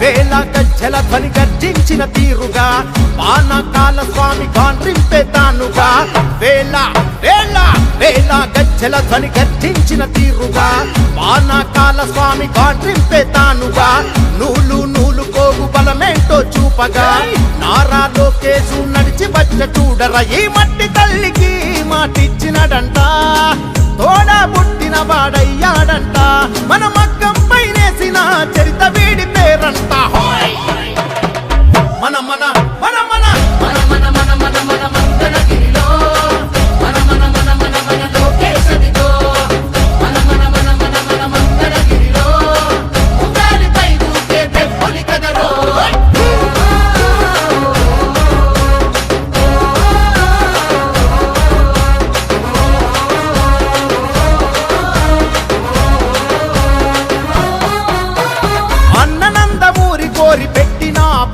వేల గజ్జల ధ్వని గర్జించిన తీరుగా పానకాల స్వామి గాండ్రింపే తానుగా. వేల వేల వేల గజ్జల ధ్వని గర్జించిన తీరుగా పానకాల స్వామి గాండ్రింపే తానుగా. నూలు నూలు కోగు బలమేంటో చూపగా నారా లోకేశు నడిచి వచ్చ చూడర ఈ మట్టి తల్లికి మాటిచ్చినడంట తోడా పుట్టిన వాడయ్యాడంట. మన మగ్గం పైనేసిన చరిత వీడి పేరంట.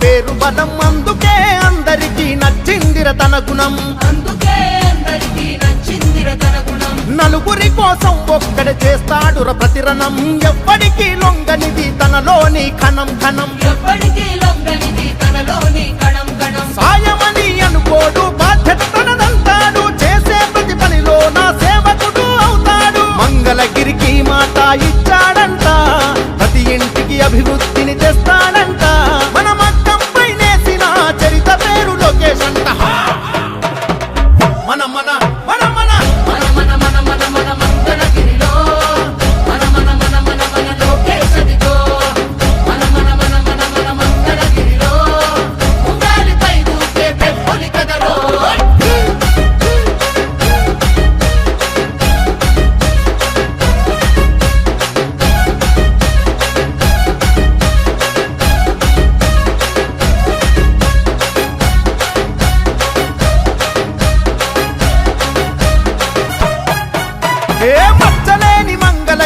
పేరు బలం అందుకే అందరికీ నచ్చిందిర తన గుణం. అందుకే అందరికీ నచ్చిందిర తన గుణం. నలుగురి కోసం ఒక్కడ చేస్తాడుర ప్రతిరణం. ఎవ్వడికి లొంగనిది తనలోని కణం కణం ఎప్పటికీ లొంగనిది తనలోని కణం కణం సాయమని అనుకోడు బాధ్యత తనదంటాడు చేసే ప్రతి పనిలో నా సేవకుడు అవుతాడు. మంగళగిరికి మాట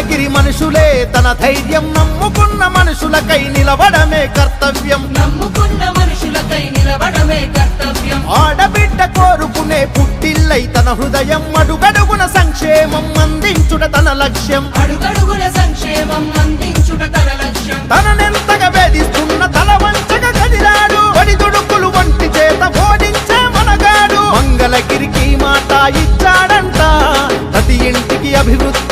మంగళగిరి మనుషులే తన ధైర్యం నమ్ముకున్న మనుషులకై నిలవడమే కర్తవ్యం. నమ్ముకున్న మనుషులకై నిలబడమే కర్తవ్యం. ఆడబిడ్డ కోరుకునే పుట్టిల్లై తన హృదయం అడుగడుగున సంక్షేమం అందించుట తన లక్ష్యం. అడుగడుగుల సంక్షేమం అందించుట తన లక్ష్యం. తననెంతగా వేధిస్తున్న తల వంచగా కదిలాడు ఒడిదుడుకులు వంటి చేత ఓడించే మనగాడు. మంగళగిరికి మాట ఇచ్చాడంట. ప్రతి ఇంటికి అభివృద్ధిని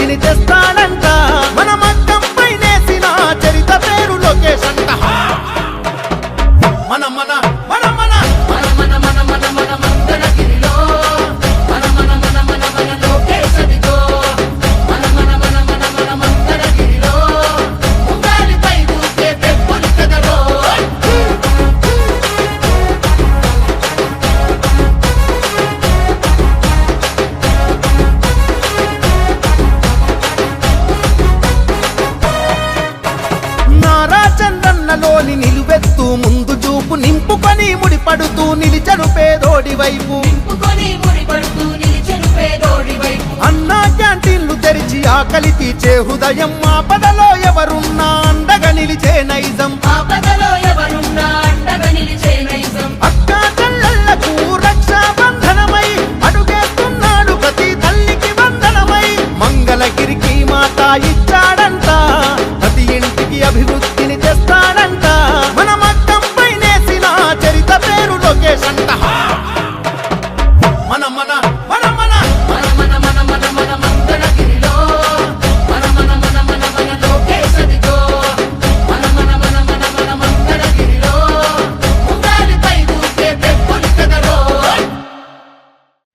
మనలోని నిలువెత్తు ముందు చూపు నింపుకొని ముడిపడుతూ నిలిచడు పేదోడి వైపు. అన్నా క్యాంటీన్లు తెరిచి ఆకలి తీచే హృదయం ఆపదలో ఎవరున్నా అండగా నిలిచే నైజం. అక్కా తల్లికి మాత ప్రతి ఇంటికి అభివృద్ధిని நம்ம தான்.